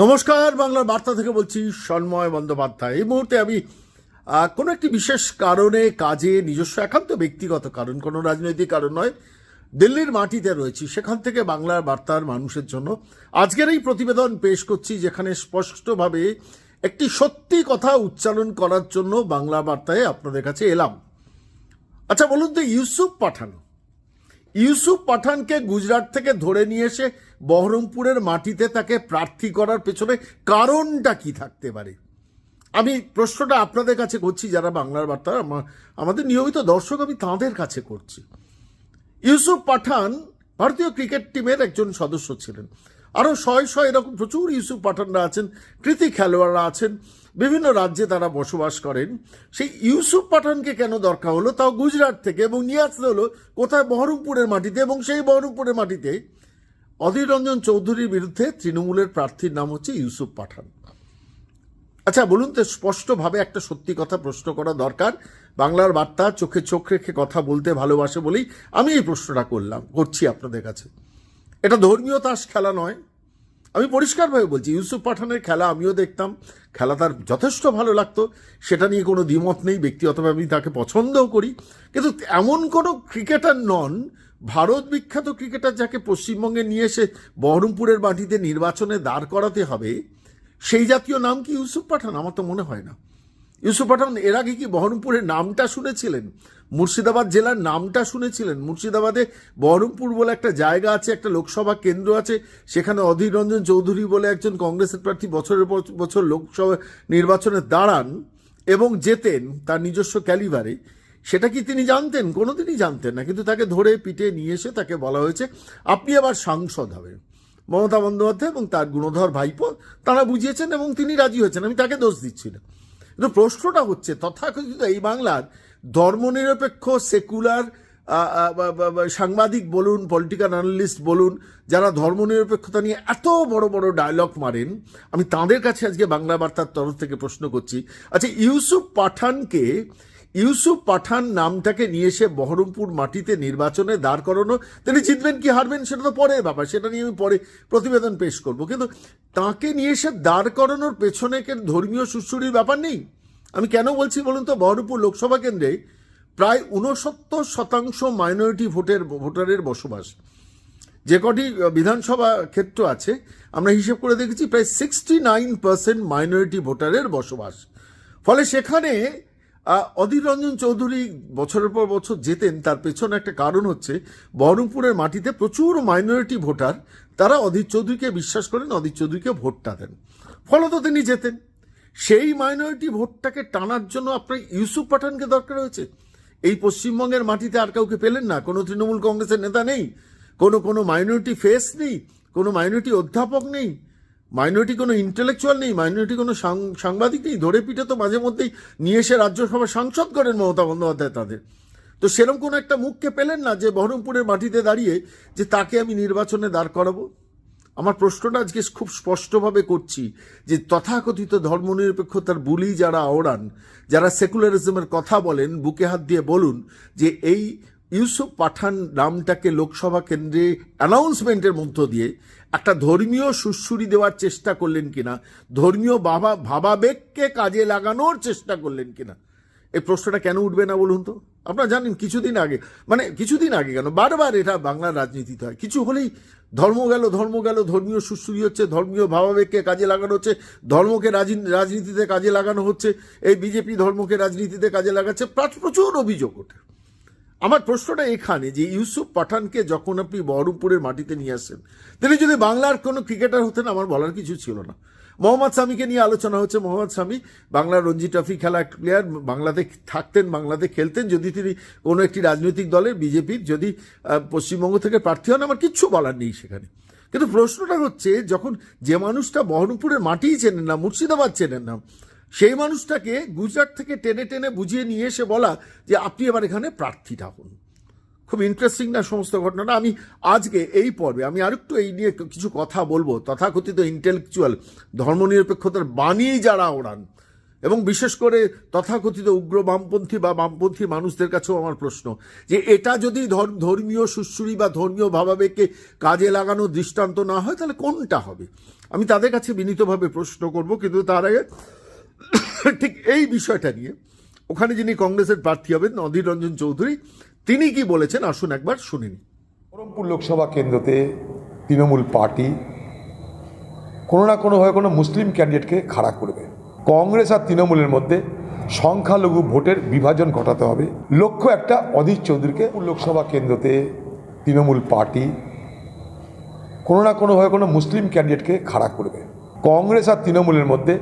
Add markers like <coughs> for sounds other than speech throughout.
নমস্কার, বাংলার বার্তা থেকে বলছি সন্ময় বন্দ্যোপাধ্যায়। এই মুহূর্তে আমি কোনো একটি বিশেষ কারণে কাজে নিজস্ব, একান্ত ব্যক্তিগত কারণ, কোনো রাজনৈতিক কারণ নয়, দিল্লির মাটিতে রয়েছি। সেখান থেকে বাংলার বার্তার মানুষের জন্য আজকের এই প্রতিবেদন পেশ করছি, যেখানে স্পষ্টভাবে একটি সত্যি কথা উচ্চারণ করার জন্য বাংলা বার্তায় আপনাদের কাছে এলাম। আচ্ছা বলুন তো, ইউসুফ পাঠান। ইউসুফ পাঠানকে গুজরাট থেকে ধরে নিয়ে এসে বহরমপুরের মাটিতে তাকে প্রার্থী করার পেছনে কারণটা কি থাকতে পারে? আমি প্রশ্নটা আপনাদের কাছে করছি, যারা বাংলার বার্তা, আমা- আমাদের নিয়মিত দর্শক আমি তাঁদের কাছে করছি। ইউসুফ পাঠান ভারতীয় ক্রিকেট টিমের একজন সদস্য ছিলেন। আরও শয়ে শয়ে এরকম প্রচুর ইউসুফ পাঠানরা আছেন, কৃতি খেলোয়াড়রা আছেন। বিভিন্ন রাজ্যে তারা বসবাস করেন। সেই ইউসুফ পাঠানকে কেন দরকার হলো? তাও গুজরাট থেকে এবং নিয়ে আসতে হলো কোথায়? বহরমপুরের মাটিতে এবং সেই বহরমপুরের মাটিতে। অধীর রঞ্জন চৌধুরীর বিরুদ্ধে তৃণমূলের প্রার্থীর নাম হচ্ছে ইউসুফ পাঠান। আচ্ছা বলুন তো, স্পষ্টভাবে একটা সত্যি কথা প্রশ্ন করা দরকার। বাংলার বার্তা চোখে চোখ রেখে কথা বলতে ভালোবাসে বলেই আমি এই প্রশ্নটা করলাম, করছি আপনাদের কাছে। এটা ধর্মীয় তাস খেলা নয় আমি পরিষ্কারভাবে বলছি, ইউসুফ পাঠানের খেলা আমিও দেখতাম। খেলা তার যথেষ্ট ভালো লাগতো। সেটা নিয়ে কোনো দ্বিমত নেই ব্যক্তিগতভাবে আমি তাকে পছন্দও করি। কিন্তু এমন কোনো ক্রিকেটার নন, ভারত বিখ্যাত ক্রিকেটার যাকে পশ্চিমবঙ্গে নিয়ে এসে বহরমপুরের মাটিতে নির্বাচনে দাঁড় করাতে হবে, সেই জাতীয় নাম কি ইউসুফ পাঠান? আমার তো মনে হয় না। ইউসুফ পাঠান এর আগে কি বহরমপুরের নামটা শুনেছিলেন? মুর্শিদাবাদ জেলার নামটা শুনেছিলেন। মুর্শিদাবাদে বহরমপুর বলে একটা জায়গা আছে, একটা লোকসভা কেন্দ্র আছে। সেখানে অধীর রঞ্জন চৌধুরী বলে একজন কংগ্রেসের প্রার্থী বছরের পর বছর লোকসভা নির্বাচনে দাঁড়ান এবং জেতেন তার নিজস্ব ক্যালিভারে সেটা কি তিনি জানতেন? কোনোদিনই জানতেন না, কিন্তু তাকে ধরে পিটে নিয়ে এসে তাকে বলা হয়েছে, আপনি আবার সাংসদ হবেন। মমতা বন্দ্যোপাধ্যায় এবং তার গুণধর ভাইপো, তারা বুঝিয়েছেন এবং তিনি রাজি হয়েছেন। আমি তাকে দোষ দিচ্ছি না। কিন্তু প্রশ্নটা হচ্ছে, তথাকথিত এই বাংলার ধর্মনিরপেক্ষ সেকুলার সাংবাদিক বলুন পলিটিক্যাল অ্যানালিস্ট বলুন, যারা ধর্মনিরপেক্ষতা নিয়ে এত বড় বড় ডায়লগ মারেন, আমি তাদের কাছে আজকে বাংলা বার্তার তরফ থেকে প্রশ্ন করছি। আচ্ছা ইউসুফ পাঠানকে, ইউসুফ পাঠান নামটাকে নিয়ে এসে বহরমপুর মাটিতে নির্বাচনে দাঁড় করানো, তিনি জিতবেন কি হারবেন সেটা তো পরে ব্যাপার, সেটা নিয়ে আমি পরে প্রতিবেদন পেশ করব। কিন্তু তাকে নিয়ে এসে দাঁড় করানোর পেছনে কে ধর্মীয় সুশ্রুরির ব্যাপার নেই? আমি কেন বলছি বলুন তো? বহরমপুর লোকসভা কেন্দ্রে প্রায় উনসত্তর শতাংশ মাইনরিটি ভোটের, ভোটারের বসবাস। যে কটি বিধানসভা ক্ষেত্র আছে, আমরা হিসেব করে দেখেছি প্রায় সিক্সটি নাইন পার্সেন্ট মাইনরিটি ভোটারের বসবাস। ফলে সেখানে অধীর রঞ্জন চৌধুরী বছরের পর বছর যেতেন তার পেছনে একটা কারণ হচ্ছে বহরমপুরের মাটিতে প্রচুর মাইনরিটি ভোটার, তারা অধীর চৌধুরীকে বিশ্বাস করেন, অধীর চৌধুরীকে ভোটটা দেন। ফলত তিনি যেতেন সেই মাইনরিটি ভোটটাকে টানার জন্য আপনার ইউসুফ পাঠানকে দরকার হয়েছে। এই পশ্চিমবঙ্গের মাটিতে আর কাউকে পেলেন না। কোনো তৃণমূল কংগ্রেসের নেতা নেই। কোনো কোনো মাইনরিটি ফেস নেই। কোনো মাইনরিটি অধ্যাপক নেই। মাইনরিটি কোনো ইন্টেলেকচুয়াল নেই। মাইনরিটি কোনো সাংবাদিক নেই। ধরে পিঠে তো মাঝে মধ্যেই নিয়ে এসে রাজ্যসভা সাংসদ করেন মমতা বন্দ্যোপাধ্যায় তাদের। তো সেরকম কোনো একটা মুখকে পেলেন না যে বহরমপুরের মাটিতে দাঁড়িয়ে যে তাকে আমি নির্বাচনে দাঁড় করাবো? আমার প্রশ্নটা আজকে খুব স্পষ্টভাবে করছি যে তথাকথিত ধর্মনিরপেক্ষতার বুলি যারা আওড়ান, যারা সেকুলারিজমের কথা বলেন, বুকে হাত দিয়ে বলুন যে এই ইউসুফ পাঠান নামটাকে লোকসভা কেন্দ্রে অ্যানাউন্সমেন্টের মধ্য দিয়ে একটা ধর্মীয় সুশ্রুরি দেওয়ার চেষ্টা করলেন কিনা, ধর্মীয় বাবা ভাবাবেগকে কাজে লাগানোর চেষ্টা করলেন কিনা? এই প্রশ্নটা কেন উঠবে না বলুন তো? আপনারা জানেন কিছুদিন আগে মানে কিছুদিন আগে কেন, বারবার এটা বাংলার রাজনীতিতে হয়। কিছু হলেই ধর্ম গেল ধর্ম গেল, ধর্মীয় সুশ্রুরি হচ্ছে, ধর্মীয় ভাবাবেগকে কাজে লাগানো হচ্ছে, ধর্মকে রাজি- রাজনীতিতে কাজে লাগানো হচ্ছে, এই বিজেপি ধর্মকে রাজনীতিতে কাজে লাগাচ্ছে প্রা- প্রচুর অভিযোগ ওঠে। আমার প্রশ্নটা এখানে যে ইউসুফ পাঠানকে যখন আপনি বহরমপুরের মাটিতে নিয়ে আসেন, তিনি যদি বাংলার কোনো ক্রিকেটার হতেন, আমার বলার কিছু ছিল না। মোহাম্মদ সামিকে নিয়ে আলোচনা হচ্ছে। মোহাম্মদ সামি, বাংলার রঞ্জি ট্রফি খেলা প্লেয়ার বাংলাতে থাকতেন বাংলাতে খেলতেন। যদি তিনি কোনো একটি রাজনৈতিক দলের বিজেপির, যদি পশ্চিমবঙ্গ থেকে প্রার্থী হন, আমার কিচ্ছু বলার নেই সেখানে। কিন্তু প্রশ্নটা হচ্ছে, যখন যে মানুষটা বহরমপুরের মাটিই চেনেন না, মুর্শিদাবাদ চেনেন না, সেই মানুষটাকে গুজরাট থেকে টেনে টেনে বুঝিয়ে নিয়ে এসে বলা যে, আপনি এবার এখানে প্রার্থীটা হন। খুব ইন্টারেস্টিং না সমস্ত ঘটনাটা। আমি আজকে এই পর্বে আমি আরেকটু এই নিয়ে কিছু কথা বলব, তথাকথিত ইন্টেলেকচুয়াল ধর্মনিরপেক্ষতার বাণী যারা ওড়ান, এবং বিশেষ করে তথাকথিত উগ্র বামপন্থী বা বামপন্থী মানুষদের কাছেও আমার প্রশ্ন, যে এটা যদি ধর- ধর্মীয় সুশ্রুরি বা ধর্মীয় ভাবাবেগকে কাজে লাগানো দৃষ্টান্ত না হয়, তাহলে কোনটা হবে? আমি তাদের কাছে বিনীতভাবে প্রশ্ন করব, কিন্তু তার আগে ঠিক এই বিষয়টা নিয়ে। ওখানে যিনি কংগ্রেসের প্রার্থী হবেন অধীর রঞ্জন চৌধুরী তিনি কি বলেছেন? আসুন একবার শুনিনি বহরমপুর লোকসভা কেন্দ্রতে তৃণমূল পার্টি কোনো না কোনোভাবে কোনো মুসলিম ক্যান্ডিডেটকে খাড়া করবে। কংগ্রেস আর তৃণমূলের মধ্যে সংখ্যালঘু ভোটের বিভাজন ঘটাতে হবে। লক্ষ্য একটা অধীর চৌধুরীকে লোকসভা কেন্দ্রতে তৃণমূল পার্টি কোনো না কোনোভাবে কোনো মুসলিম ক্যান্ডিডেটকে খাড়া করবে। কংগ্রেস আর তৃণমূলের মধ্যে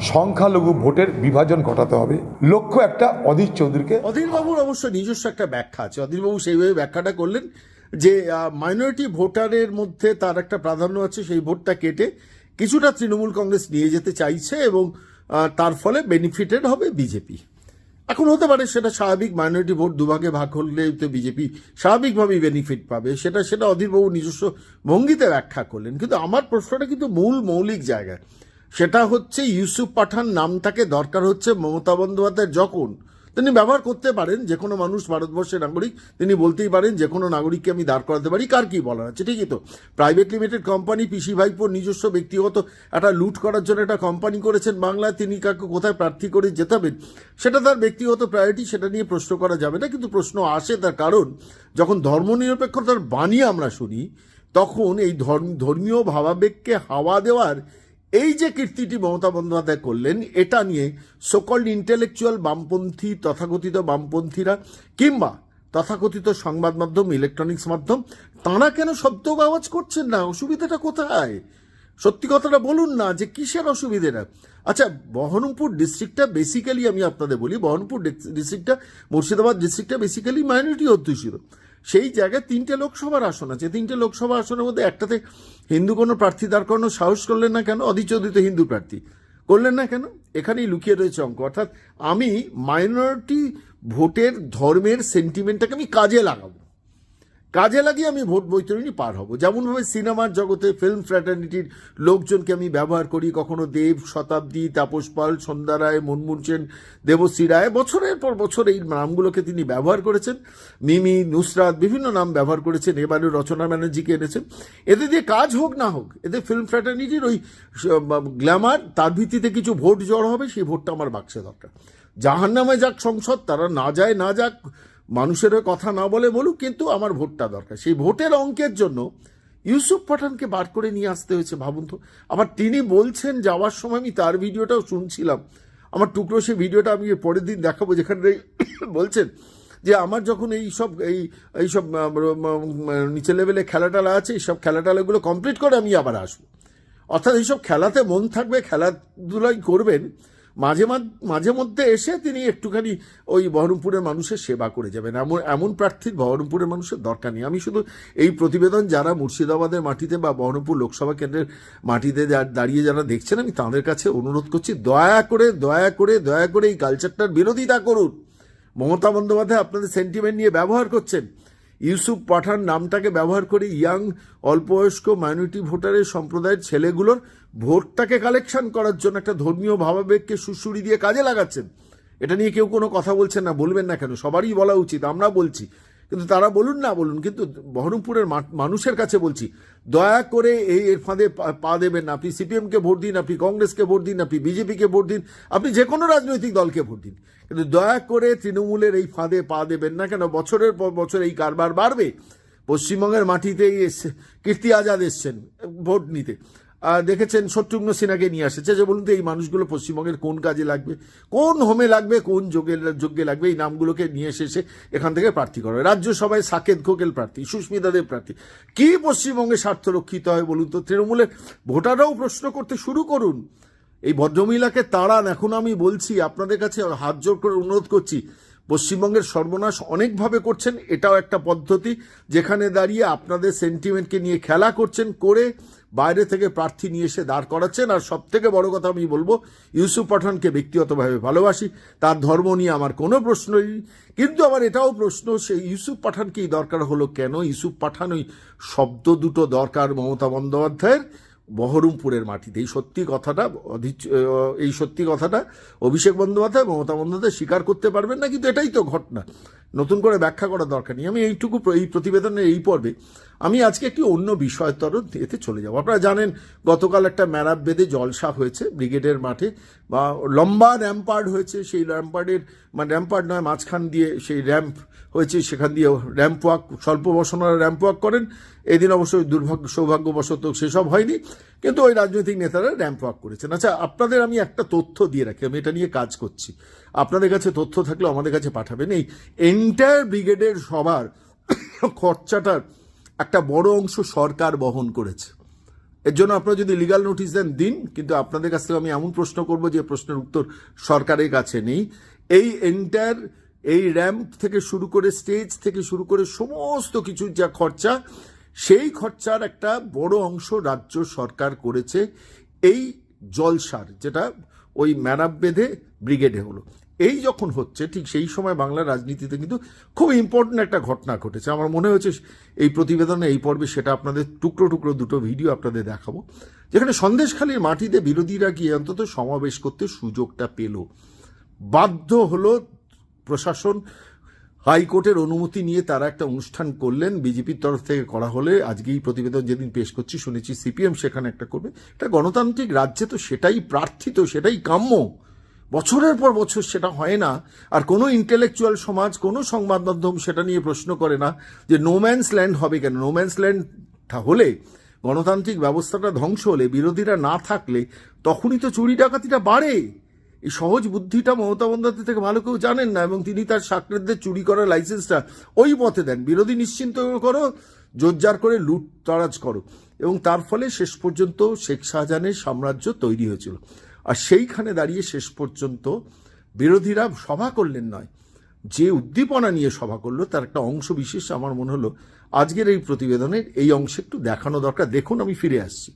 সংখ্যালঘু ভোটের বিভাজন ঘটাতে হবে। লক্ষ্য একটা, অধীর চৌধুরীকে অধীরবাবুর অবশ্য নিজস্ব একটা ব্যাখ্যা আছে। অধীরবাবু সেইভাবে ব্যাখ্যাটা করলেন যে মাইনরিটি ভোটারের মধ্যে তার একটা প্রাধান্য আছে, সেই ভোটটা কেটে কিছুটা তৃণমূল কংগ্রেস নিয়ে যেতে চাইছে এবং তার ফলে বেনিফিটেড হবে বিজেপি। এখন হতে পারে সেটা স্বাভাবিক মাইনরিটি ভোট দুভাগে ভাগ হলে তো বিজেপি স্বাভাবিকভাবেই বেনিফিট পাবে। সেটা সেটা অধীরবাবু নিজস্ব ভঙ্গিতে ব্যাখ্যা করলেন। কিন্তু আমার প্রশ্নটা কিন্তু মূল মৌলিক জায়গায়। সেটা হচ্ছে ইউসুফ পাঠান, নামটাকে দরকার হচ্ছে মমতা বন্দ্যোপাধ্যায়ের যখন। তিনি ব্যবহার করতে পারেন, যে কোনো মানুষ, ভারতবর্ষের নাগরিক, তিনি বলতেই পারেন, যে কোনো নাগরিককে আমি দাঁড় করাতে পারি, কার কি বলার আছে, ঠিকই তো। প্রাইভেট লিমিটেড কোম্পানি পিসি ভাইপোর নিজস্ব ব্যক্তিগত একটা লুট করার জন্য একটা কোম্পানি করেছেন বাংলায়, তিনি কাকে কোথায় প্রার্থী করে জেতাবেন, সেটা তার ব্যক্তিগত প্রায়োরিটি সেটা নিয়ে প্রশ্ন করা যাবে না, কিন্তু প্রশ্ন আসে তার কারণ, যখন ধর্মনিরপেক্ষতার বাণী আমরা শুনি, তখন এই ধর্ম, ধর্মীয় ভাবাবেগকে হাওয়া দেওয়ার এই যে কীর্তিটি মমতা বন্দ্যোপাধ্যায় করলেন, এটা নিয়ে সকল ইন্টেলেকচুয়াল বামপন্থী, তথাকথিত বামপন্থীরা কিংবা তথাকথিত সংবাদ মাধ্যম ইলেকট্রনিক্স মাধ্যম, তাঁরা কেন শব্দ আওয়াজ করছেন না? অসুবিধাটা কোথায়? সত্যি কথাটা বলুন না যে কিসের অসুবিধেটা? আচ্ছা বহরমপুর ডিস্ট্রিক্টটা বেসিক্যালি আমি আপনাদের বলি, বহরমপুর ডিস্ট্রিক্টটা মুর্শিদাবাদ ডিস্ট্রিক্টটা বেসিক্যালি মাইনরিটি অধ্যুষিত। সেই জায়গায় তিনটে লোকসভার আসন আছে। তিনটে লোকসভা আসনের মধ্যে একটাতে হিন্দু কোনো প্রার্থী দাঁড় করানোর সাহস করলেন না কেন? অধিচোদিত হিন্দু প্রার্থী। করলেন না কেন? এখানেই লুকিয়ে রয়েছে অঙ্ক। অর্থাৎ আমি মাইনরিটি ভোটের ধর্মের সেন্টিমেন্টটাকে আমি কাজে লাগাবো। কাজে লাগিয়ে আমি ভোট বৈতরণী পার হব। যেমনভাবে সিনেমার জগতে ফিল্ম ফ্র্যাটার্নিটির লোকজনকে আমি ব্যবহার করি, কখনো দেব শতাব্দী, তাপস পাল, সন্ধ্যা রায়, মনমোহন সেন, দেবশ্রী রায়, বছরের পর বছর এই নামগুলোকে তিনি ব্যবহার করেছেন। মিমি, নুসরাত বিভিন্ন নাম ব্যবহার করেছেন এবারে রচনা ব্যানার্জিকে এনেছেন। এতে দিয়ে কাজ হোক না হোক, এতে ফিল্ম ফ্র্যাটার্নিটির ওই গ্ল্যামার তার ভিত্তিতে কিছু ভোট জড় হবে, সেই ভোটটা আমার বাক্সে দরকার। জাহান নামে যাক সংসদ, তারা না যায়, না যাক মানুষের কথা না বলে বলুক, কিন্তু আমার ভোটটা দরকার। সেই ভোটের অঙ্কের জন্য ইউসুফ পাঠানকে বার করে নিয়ে আসতে হয়েছে, ভাবুন তো। আবার তিনি বলছেন, যাওয়ার সময় আমি তার ভিডিওটাও শুনছিলাম। আমার টুকরো সেই ভিডিওটা আমি পরের দিন দেখাবো, যেখানে <coughs> বলছেন যে আমার যখন এই সব, এই এইসব নিচে লেভেলে খেলা টেলা আছে এইসব খেলা টেলাগুলো কমপ্লিট করে আমি আবার আসব। অর্থাৎ এইসব খেলাতে মন থাকবে, খেলাধুলাই করবেন মাঝে মাঝ- মধ্যে এসে তিনি একটুখানি ওই বহরমপুরের মানুষের সেবা করে যাবেন। এমন এমন প্রার্থীর বহরমপুরের মানুষের দরকার নেই। আমি শুধু এই প্রতিবেদন যারা মুর্শিদাবাদের মাটিতে বা বহরমপুর লোকসভা কেন্দ্রের মাটিতে দাঁড়িয়ে যারা দেখছেন, আমি তাদের কাছে অনুরোধ করছি, দয়া করে দয়া করে দয়া করে এই কালচারটার বিরোধিতা করুন। মমতা বন্দ্যোপাধ্যায় আপনাদের সেন্টিমেন্ট নিয়ে ব্যবহার করছেন। ইউসুফ পাঠান নামটাকে ব্যবহার করে ইয়াং অল্পবয়স্ক মাইনরিটি ভোটারের সম্প্রদায়ের ছেলেগুলোর ভোটটাকে কালেকশন করার জন্য একটা ধর্মীয় ভাবাবেগকে সুশুরি দিয়ে কাজে লাগাচ্ছেন। এটা নিয়ে কেউ কোনো কথা বলছেন না, বলবেন না কেন? সবারই বলা উচিত, আমরা বলছি। কিন্তু তারা বলুন না বলুন, কিন্তু বহরমপুরের মানুষের কাছে বলছি, দয়া করে এই এর ফাঁদে পা- দেবেন না। আপনি সিপিএমকে ভোট দিন, আপনি কংগ্রেসকে ভোট দিন, আপনি বিজেপিকে ভোট দিন, আপনি যে কোনো রাজনৈতিক দলকে ভোট দিন। কিন্তু দয়া করে তৃণমূলের এই ফাঁদে পা দেবেন না কেন? বছরের পর বছর এই কারবার বাড়বে। পশ্চিমবঙ্গের মাটিতেই এসছে কীর্তি আজাদ এসছেন ভোট নিতে। দেখেছেন শত্রুঘ্ন সিনহাকে নিয়ে আসছে যে বলুন তো, এই মানুষগুলো পশ্চিমবঙ্গের কোন কাজে লাগবে? কোন হোমে লাগবে? কোন যোগে যোগ্যে লাগবে? এই নামগুলোকে নিয়ে এসে এখান থেকে প্রার্থী করা রাজ্যসভায় সাকেত ঘোকেল প্রার্থী, সুস্মিতা দেব প্রার্থী। কি পশ্চিমবঙ্গে স্বার্থ রক্ষিত হয় বলুন তো? তৃণমূলের ভোটাররাও প্রশ্ন করতে শুরু করুন। এই ভদ্রমহিলাকে তাড়ান, এখন আমি বলছি, আপনাদের কাছে হাত জোর করে অনুরোধ করছি পশ্চিমবঙ্গের সর্বনাশ অনেকভাবে করছেন, এটাও একটা পদ্ধতি। যেখানে দাঁড়িয়ে আপনাদের সেন্টিমেন্টকে নিয়ে খেলা করছেন, করে বাইরে থেকে প্রার্থী নিয়ে এসে দাঁড় করাচ্ছেন। আর সব থেকে বড় কথা আমি বলব, ইউসুফ পাঠানকে ব্যক্তিগতভাবে ভালোবাসি, তার ধর্ম নিয়ে আমার কোনো প্রশ্ন নেই। কিন্তু আমার এটাও প্রশ্ন, সেই ইউসুফ পাঠানকেই দরকার হলো কেন? ইউসুফ পাঠান ওই শব্দ দুটো দরকার মমতা বন্দ্যোপাধ্যায়ের। বহরমপুরের মাটিতে। এই সত্যি কথাটা এই সত্যি কথাটা অভিষেক বন্দ্যোপাধ্যায়, মমতা বন্দ্যোপাধ্যায় স্বীকার করতে পারবেন না, কিন্তু এটাই তো ঘটনা। নতুন করে ব্যাখ্যা করার দরকার নেই। আমি এইটুকু এই প্রতিবেদনের এই পর্বে আমি আজকে একটি অন্য বিষয়তর এতে চলে যাব। আপনারা জানেন, গতকাল একটা ম্যারাপ বেঁধে জলসা হয়েছে ব্রিগেডের মাঠে, বা লম্বা র্যাম্পার্ড হয়েছে, সেই র্যাম্পার্ডের মানে র্যাম্পার্ড নয়, মাঝখান দিয়ে সেই র্যাম্প হয়েছে, সেখান দিয়ে র্যাম্প ওয়াক, স্বল্প বসনারা র্যাম্প ওয়াক করেন। এদিন অবশ্যই দুর্ভাগ্য সৌভাগ্যবশত সেসব হয়নি। কিন্তু ওই রাজনৈতিক নেতারা র্যাম্প ওয়াক করেছেন। আচ্ছা আপনাদের আমি একটা তথ্য দিয়ে রাখি, আমি এটা নিয়ে কাজ করছি। আপনাদের কাছে তথ্য থাকলে আমাদের কাছে পাঠাবেন। এই এন্টায়ার ব্রিগেডের সবার খরচাটার একটা বড় অংশ সরকার বহন করেছে। এর জন্য আপনারা যদি লিগাল নোটিশ দেন, দিন, কিন্তু আপনাদের কাছ থেকে আমি এমন প্রশ্ন করব যে প্রশ্নের উত্তর সরকারের কাছে নেই। এই এন্টায়ার, এই র্যাম্প থেকে শুরু করে, স্টেজ থেকে শুরু করে সমস্ত কিছু যা খরচা সেই খরচার একটা বড় অংশ রাজ্য সরকার করেছে এই জলসার, যেটা ওই ম্যানাপ বেঁধে ব্রিগেডে হলো। এই যখন হচ্ছে, ঠিক সেই সময় বাংলার রাজনীতিতে কিন্তু খুব ইম্পর্টেন্ট একটা ঘটনা ঘটেছে। আমার মনে হয়েছে এই প্রতিবেদনে এই পর্বে সেটা আপনাদের টুকরো টুকরো দুটো ভিডিও আপনাদের দেখাবো, যেখানে সন্দেশখালীর মাটিতে বিরোধীরা গিয়ে অন্তত সমাবেশ করতে সুযোগটা পেল। বাধ্য হলো প্রশাসন হাইকোর্টের অনুমতি নিয়ে তারা একটা অনুষ্ঠান করলেন। বিজেপির তরফ থেকে করা হলে আজকেই প্রতিবেদন যেদিন পেশ করছি, শুনেছি সিপিএম সেখানে একটা করবে। এটা গণতান্ত্রিক রাজ্যে তো সেটাই প্রার্থিত সেটাই কাম্য। বছরের পর বছর সেটা হয় না। আর কোনো ইন্টেলেকচুয়াল সমাজ, কোনো সংবাদ মাধ্যম সেটা নিয়ে প্রশ্ন করে না যে নোম্যান্স ল্যান্ড হবে কেন। নোম্যান্স ল্যান্ড হলে গণতান্ত্রিক ব্যবস্থাটা ধ্বংস হলে, বিরোধীরা না থাকলে তখনই তো চুরি ডাকাতিটা বাড়ে। এই সহজ বুদ্ধিটা মমতা বন্দ্যোপাধ্যায় থেকে ভালো কেউ জানেন না, এবং তিনি তার সাকরেদদের চুরি করার লাইসেন্সটা ওই পথে দেন। বিরোধী নিশ্চিন্ত করো, জোরজার করে লুট তরাজ করো। এবং তার ফলে শেষ পর্যন্ত শেখ শাহজাহানের সাম্রাজ্য তৈরি হয়েছিল। আর সেইখানে দাঁড়িয়ে শেষ পর্যন্ত বিরোধীরা সভা করলেন নয়, যে উদ্দীপনা নিয়ে সভা করল, তার একটা অংশ বিশেষ আমার মনে হলো, আজকের এই প্রতিবেদনের এই অংশে একটু দেখানো দরকার। দেখুন, আমি ফিরে আসছি।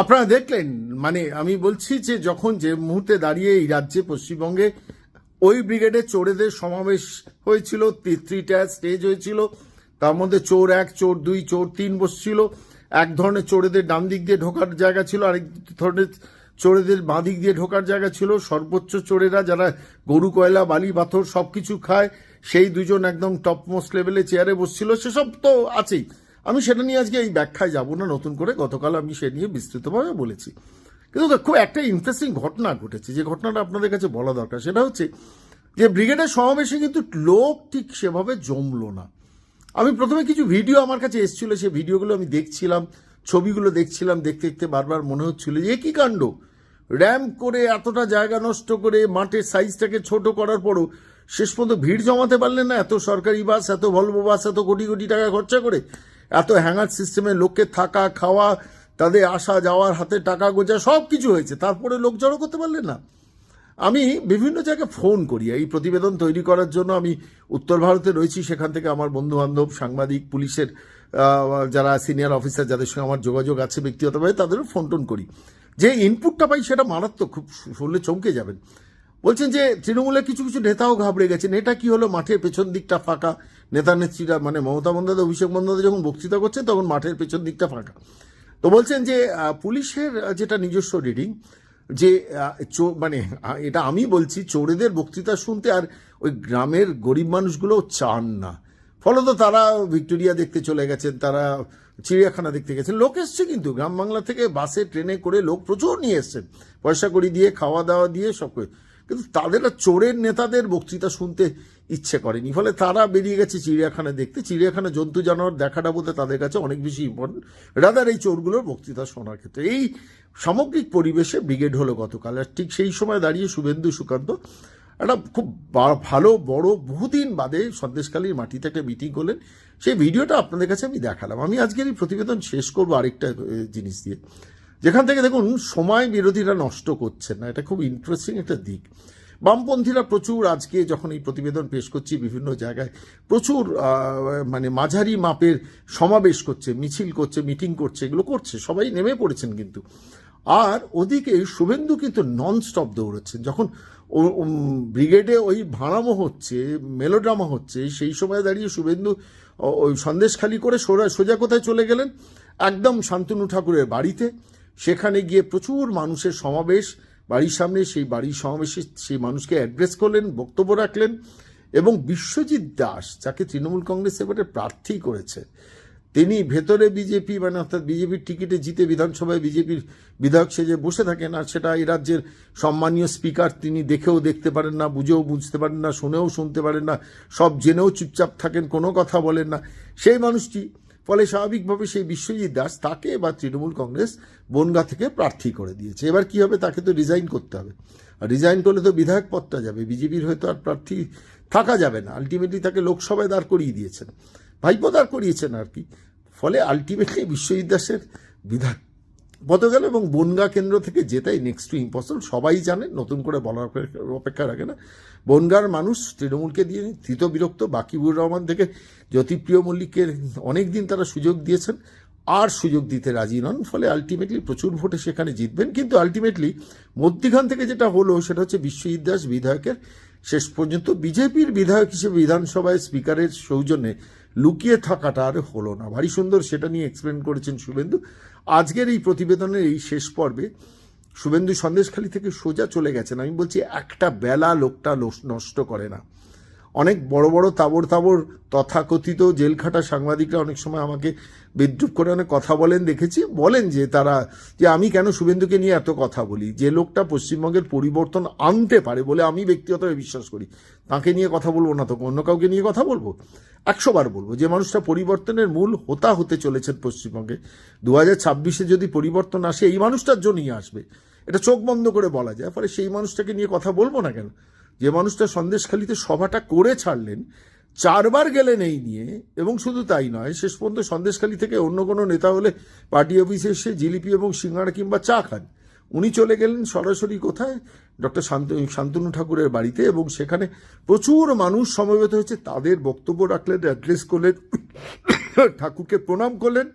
আপনারা দেখলেন মানে আমি বলছি যে যখন যে মুহূর্তে দাঁড়িয়ে এই রাজ্যে পশ্চিমবঙ্গে ওই ব্রিগেডে চোরেদের সমাবেশ হয়েছিল থ্রিটা স্টেজ হয়েছিল, তার মধ্যে চোর এক, চোর দুই, চোর তিন বসছিল, এক ধরনের চোরেদের ডান দিক দিয়ে ঢোকার জায়গা ছিল, আরেক ধরনের চোরেদের বাঁ দিক দিয়ে ঢোকার জায়গা ছিল, সর্বোচ্চ চোরেরা যারা গরু, কয়লা, বালি, পাথর সব কিছু খায়, সেই দুজন একদম টপ মোস্ট লেভেলে চেয়ারে বসছিল, সেসব তো আছেই। আমি সেটা নিয়ে আজকে এই ব্যাখ্যায় যাব না, নতুন করে। গতকাল আমি সে নিয়ে বিস্তৃতভাবে বলেছি। কিন্তু খুব একটা ইন্টারেস্টিং ঘটনা ঘটেছে। যে ঘটনাটা আপনাদের কাছে বলা দরকার, সেটা হচ্ছে যে ব্রিগেডের সমাবেশে কিন্তু লোক ঠিক সেভাবে জমলো না। আমি প্রথমে কিছু ভিডিও আমার কাছে এসেছিল সেই ভিডিওগুলো আমি দেখছিলাম, ছবিগুলো দেখছিলাম, দেখতে দেখতে বারবার মনে হচ্ছিল যে কি কাণ্ড? র্যাম্প করে এতটা জায়গা নষ্ট করে মাঠের সাইজটাকে ছোট করার পরও শেষ পর্যন্ত ভিড় জমাতে পারলেন না, এত সরকারি বাস, এত ভলভো বাস, এত কোটি কোটি টাকা খরচা করে। এত হ্যাঙ্গার সিস্টেমে লোককে থাকা, খাওয়া, তাদের আসা, যাওয়ার হাতে টাকা গোজা, সব কিছু হয়েছে। তারপরে লোক জড়ো করতে পারলেন না। আমি বিভিন্ন জায়গায় ফোন করি। এই প্রতিবেদন তৈরি করার জন্য আমি উত্তর ভারতে রয়েছি। সেখান থেকে আমার বন্ধু বান্ধব সাংবাদিক, পুলিশের যারা সিনিয়র অফিসার, যাদের সঙ্গে আমার যোগাযোগ আছে ব্যক্তিগতভাবে, তাদেরও ফোন টোন করি। যে ইনপুটটা পাই সেটা মারাত্মক, খুব শুনলে চমকে যাবেন। বলছেন যে তৃণমূলের কিছু কিছু নেতাও ঘাবড়ে গেছেন। এটা কি হলো? মাঠের পেছন দিকটা ফাঁকা? নেতা নেত্রীরা মানে মমতা বন্দ্যোপাধ্যায়, অভিষেক বন্দ্যোপাধ্যায় যখন বক্তৃতা করছে তখন মাঠের পেছন দিকটা ফাঁকা। তো বলছেন যে পুলিশের যেটা নিজস্ব রিডিং যে মানে এটা আমি বলছি, চোরেদের বক্তৃতা শুনতে আর ওই গ্রামের গরিব মানুষগুলো চান না। ফলত তারা ভিক্টোরিয়া দেখতে চলে গেছেন, তারা চিড়িয়াখানা দেখতে গেছেন। লোক এসছে কিন্তু, গ্রাম বাংলা থেকে বাসে, ট্রেনে করে লোক প্রচুর নিয়ে এসছেন। পয়সা করি দিয়ে, খাওয়া দাওয়া দিয়ে, সব করে। কিন্তু তাদের চোরের নেতাদের বক্তৃতা শুনতে ইচ্ছে করেনি। ফলে তারা বেরিয়ে গেছে চিড়িয়াখানা দেখতে। চিড়িয়াখানা জন্তু জানোয়ার দেখাটা বলতে তাদের কাছে অনেক বেশি ইম্পর্টেন্ট রাদার এই চোরগুলোর বক্তৃতা শোনার ক্ষেত্রে। এই সামগ্রিক পরিবেশে ব্রিগেড হলো গতকাল। আর ঠিক সেই সময় দাঁড়িয়ে শুভেন্দু সুকান্ত একটা খুব ভালো, বড়, বহুদিন বাদে সন্দেশকালীর মাটিতে একটা মিটিং করলেন। সেই ভিডিওটা আপনাদের কাছে আমি দেখালাম। আমি আজকের এই প্রতিবেদন শেষ করব আরেকটা জিনিস দিয়ে। যেখান থেকে দেখুন, সময় বিরোধীরা নষ্ট করছেন না। এটা খুব ইন্টারেস্টিং একটা দিক। বামপন্থীরা প্রচুর আজকে যখন এই প্রতিবেদন পেশ করছি, বিভিন্ন জায়গায় প্রচুর মানে মাঝারি মাপের সমাবেশ করছে, মিছিল করছে, মিটিং করছে, এগুলো করছে। সবাই নেমে পড়েছেন কিন্তু। আর ওদিকে শুভেন্দু কিন্তু নন স্টপ দৌড়চ্ছেন। যখন ব্রিগেডে ওই ভাড়ামো হচ্ছে মেলোড্রামা হচ্ছে, সেই সময় দাঁড়িয়ে শুভেন্দু ওই সন্দেশ খালি করে সোজা কোথায় চলে গেলেন? একদম শান্তনু ঠাকুরের বাড়িতে। সেখানে গিয়ে প্রচুর মানুষের সমাবেশ, বাড়ির সামনে সেই বাড়ির সমাবেশে সেই মানুষকে অ্যাড্রেস করলেন, বক্তব্য রাখলেন এবং বিশ্বজিৎ দাস, যাকে তৃণমূল কংগ্রেস এবারে প্রার্থী করেছে, তিনি ভেতরে বিজেপি মানে অর্থাৎ বিজেপির টিকিটে জিতে বিধানসভায় বিজেপির বিধায়ক সেজে বসে থাকেন আর সেটা এই রাজ্যের সম্মানীয় স্পিকার তিনি দেখেও দেখতে পারেন না, বুঝেও বুঝতে পারেন না, শুনেও শুনতে পারেন না, সব জেনেও চুপচাপ থাকেন, কোনো কথা বলেন না। সেই মানুষটি ফলে স্বাভাবিকভাবে সেই বিশ্বজিৎ দাস তাকে এবার তৃণমূল কংগ্রেস বনগা থেকে প্রার্থী করে দিয়েছে। এবার কি হবে? তাকে তো রিজাইন করতে হবে। আর রিজাইন করলে তো বিধায়ক পদটা যাবে। বিজেপির হয়তো আর প্রার্থী থাকা যাবে না। আলটিমেটলি তাকে লোকসভায় দাঁড় করিয়ে দিয়েছেন। ভাইপো দাঁড় করিয়েছেন আর কি। ফলে আলটিমেটলি বিশ্বজিৎ দাসের বিধায়ক গেল এবং বনগা কেন্দ্র থেকে যেটাই নেক্সট টু ইম্পসিবল সবাই জানে, নতুন করে বলার অপেক্ষা- অপেক্ষা রাখে না। বনগার মানুষ তৃণমূলকে দিয়ে তৃত বিরক্ত। বাকিবুর রহমান থেকে জ্যোতিপ্রিয় মল্লিককে অনেক দিন তারা সুযোগ দিয়েছেন। আর সুযোগ দিতে রাজি নন, ফলে আলটিমেটলি প্রচুর ভোটে সেখানে জিতবেন। কিন্তু আলটিমেটলি মধ্যিখান থেকে যেটা হলো, সেটা হচ্ছে বিশ্বজিৎ দাস বিধায়কের শেষ পর্যন্ত। বিজেপির বিধায়ক হিসেবে বিধানসভায় স্পিকারের সৌজন্যে লুকিয়ে থাকাটা আর হলো না। ভারী সুন্দর সেটা নিয়ে এক্সপ্লেন করেছেন শুভেন্দু। আজকের এই প্রতিবেদনের এই শেষ পর্বে শুভেন্দু সন্দেশখালী থেকে সোজা চলে গেছেন। আমি বলছি একটা বেলা লোকটা নষ্ট করে না। অনেক বড় বড় তাবর তাবর তথাকথিত জেলখাটা সাংবাদিকরা অনেক সময় আমাকে বিদ্রুপ করে অনেক কথা বলেন, দেখেছি। বলেন যে তারা, যে আমি কেন শুভেন্দুকে নিয়ে এত কথা বলি? যে লোকটা পশ্চিমবঙ্গের পরিবর্তন আনতে পারে বলে আমি ব্যক্তিগতভাবে বিশ্বাস করি। তাকে নিয়ে কথা বলব না তো, অন্য কাউকে নিয়ে কথা বলব? একশো বার বলব যে মানুষটা পরিবর্তনের মূল হোতা হতে চলেছেন পশ্চিমবঙ্গে। দু হাজার ছাব্বিশে যদি পরিবর্তন আসে, এই মানুষটার জন্যই আসবে। এটা চোখ বন্ধ করে বলা যায়, ফলে সেই মানুষটাকে নিয়ে কথা বলব না কেন? যে মানুষটা সন্দেশখালিতে সভাটা করে ছাড়লেন, চারবার গেলেন এই নিয়ে, এবং শুধু তাই নয়, শেষ পর্যন্ত সন্দেশখালি থেকে অন্য কোনো নেতা হলে পার্টি অফিসে এসে জিলিপি এবং সিঙ্গাড়া কিংবা চা খান। উনি চলে গেলেন সরাসরি কোথায়? ডক্টর শান্ত শান্তনু ঠাকুরের বাড়িতে, এবং সেখানে প্রচুর মানুষ সমবেত হয়েছে। তাদের বক্তব্য রাখলেন, অ্যাড্রেস করলেন, ঠাকুরকে প্রণাম করলেন,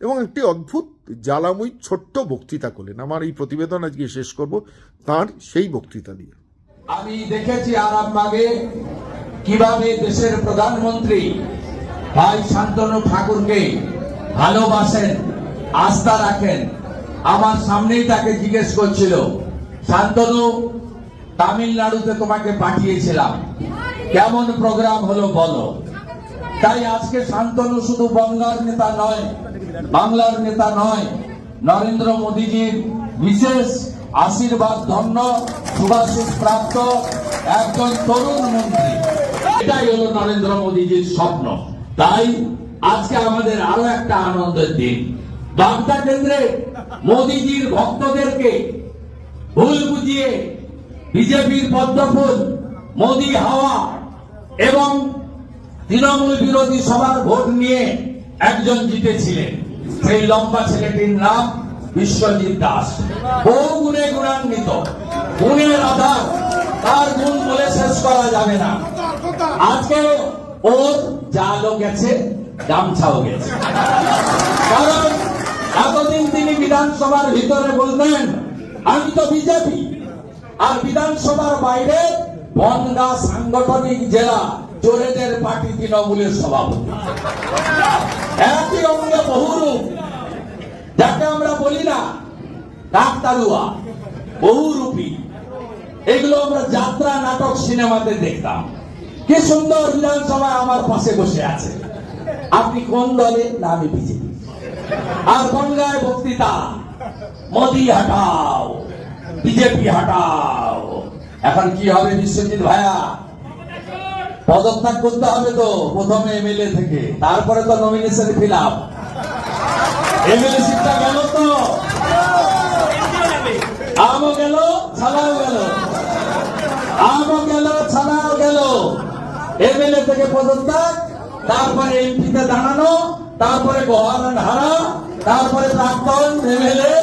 এবং একটি অদ্ভুত জ্বালাময়ী ছোট্ট বক্তৃতা করলেন। আমার এই প্রতিবেদন আজকে শেষ করব, তার সেই বক্তৃতা দিয়ে। আমি দেখেছি আরামবাগে কীভাবে দেশের প্রধানমন্ত্রী ভাই শান্তনু ঠাকুরকে ভালোবাসেন, আস্থা রাখেন। আমার সামনেই তাকে জিজ্ঞেস করছিল, শান্তনু, তামিলনাড়ুতে তোমাকে পাঠিয়েছিলাম। কেমন প্রোগ্রাম হলো বলো? তাই আজকে শান্তনু শুধু বঙ্গার নেতা নয়, বাংলার নেতা নয়, নরেন্দ্র মোদীজির বিশেষ আশীর্বাদ, ধন্য সুভাষিস প্রাপ্ত একজন তরুণ মন্ত্রী। এটাই হলো নরেন্দ্র মোদীজির স্বপ্ন। তাই আজকে আমাদের আরও একটা আনন্দের দিন। বাগদা কেন্দ্রে মোদীজির ভক্তদেরকে ভুল বুঝিয়ে বিজেপির পদ্মফুল, মোদী হাওয়া এবং তৃণমূল বিরোধী সবার ভোট নিয়ে একজন জিতেছিলেন। সেই লম্বা ছেলেটির নাম বিশ্বজিৎ দাস। বহু গুণে গুণান্বিত। গুণের আধার, তার গুণ বলে শেষ করা যাবে না। আজকে ওর জালও গেছে, গামছাও গেছে। কারণ এতদিন তিনি বিধানসভার ভিতরে বলতেন, আমি তো বিজেপি। আর বিধানসভার বাইরে বনগা সাংগঠনিক জেলা চোরেদের পার্টি তৃণমূলের সভাপতি। একই অঙ্গে বহুরূপ, যাকে আমরা বলি না ডাক্তারুয়া বহুরূপী। এগুলো আমরা যাত্রা, নাটক, সিনেমাতে দেখতাম। কি সুন্দর বিধানসভায় আমার পাশে বসে আছে। আপনি কোন দলে না আমি বিজেপি। আর গঙ্গায় বক্তৃতা, মোদি হাটাও, বিজেপি হাটাও। এখন কি হবে বিশ্বজিৎ ভাইয়া? পদত্যাগ করতে হবে তো, প্রথমে এমএলএ থেকে, তারপরে তো নমিনেশন ফিল আপ এমএলএ সিটটা গেল তো। আমও গেল, ছালাও গেল। আমও গেল ছানাও গেল। এমএলএ থেকে পদত্যাগ, তারপরে এমপিতে দাঁড়ানো, তারপরে গভর্নর হারা, তারপরে প্রাক্তন এমএলএ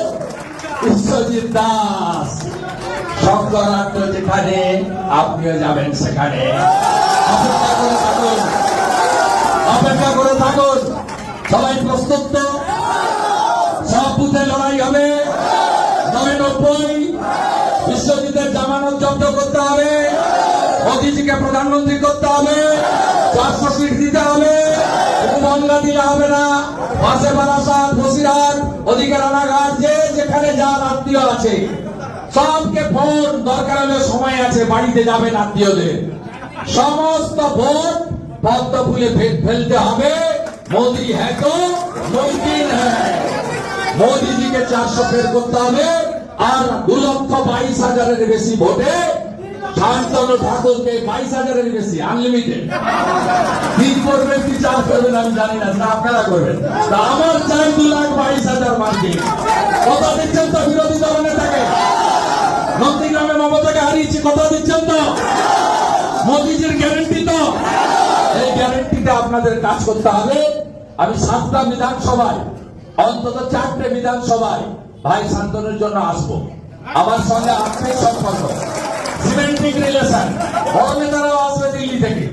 বিশ্বজিৎ দাস। শঙ্করাট্য যেখানে, আপনিও যাবেন সেখানে। অপেক্ষা করে থাকুন। অপেক্ষা করে থাকুন। সবাই প্রস্তুত তো? সব বুথে লড়াই হবে। নব্বই। বিশ্বজিতের জামানত জব্দ করতে হবে। মোদিজিকে প্রধানমন্ত্রী করতে হবে। চারশো সিট দিতে হবে। শুধু দিলে হবে না। পাশে বারাসাত বসিরহাট ওদিকে রানাঘাট যে যেখানে যার আত্মীয় আছে। সবকে ফোন দরকার হলে সময় আছে, বাড়িতে যাবেন আত্মীয়দের। সমস্ত ভোট পদ্ম ফুলে, ফেলতে হবে। মোদি হ্যাঁ তো হ্যাঁ। মোদি চারশো ফের করতে হবে। আর দু লক্ষ বাইশ হাজারের বেশি ভোটে শান্তনু ঠাকুরকে বাইশ হাজারের বেশি আনলিমিটেড কি করবেন কি করবেন আমি জানি না, সেটা আপনারা করবেন। তা আমার চাই দু লাখ বাইশ হাজার মার্কে কথা দিচ্ছেন তো বিরোধী দল নেতাকে? নন্দীগ্রামে মমতাকে হারিয়েছি কথা দিচ্ছেন তো? মোদিজির গ্যারেন্টি তো? এই গ্যারেন্টিতে আপনাদের কাজ করতে হবে। আমি সাতটা বিধানসভায়, অন্তত চারটে বিধানসভায় ভাই শান্তনুর জন্য আসব। আমার সঙ্গে আর্থিক সম্পর্ক। সিমেন্টিক রিলেশন বড় নেতারাও আসবে দিল্লি থেকে।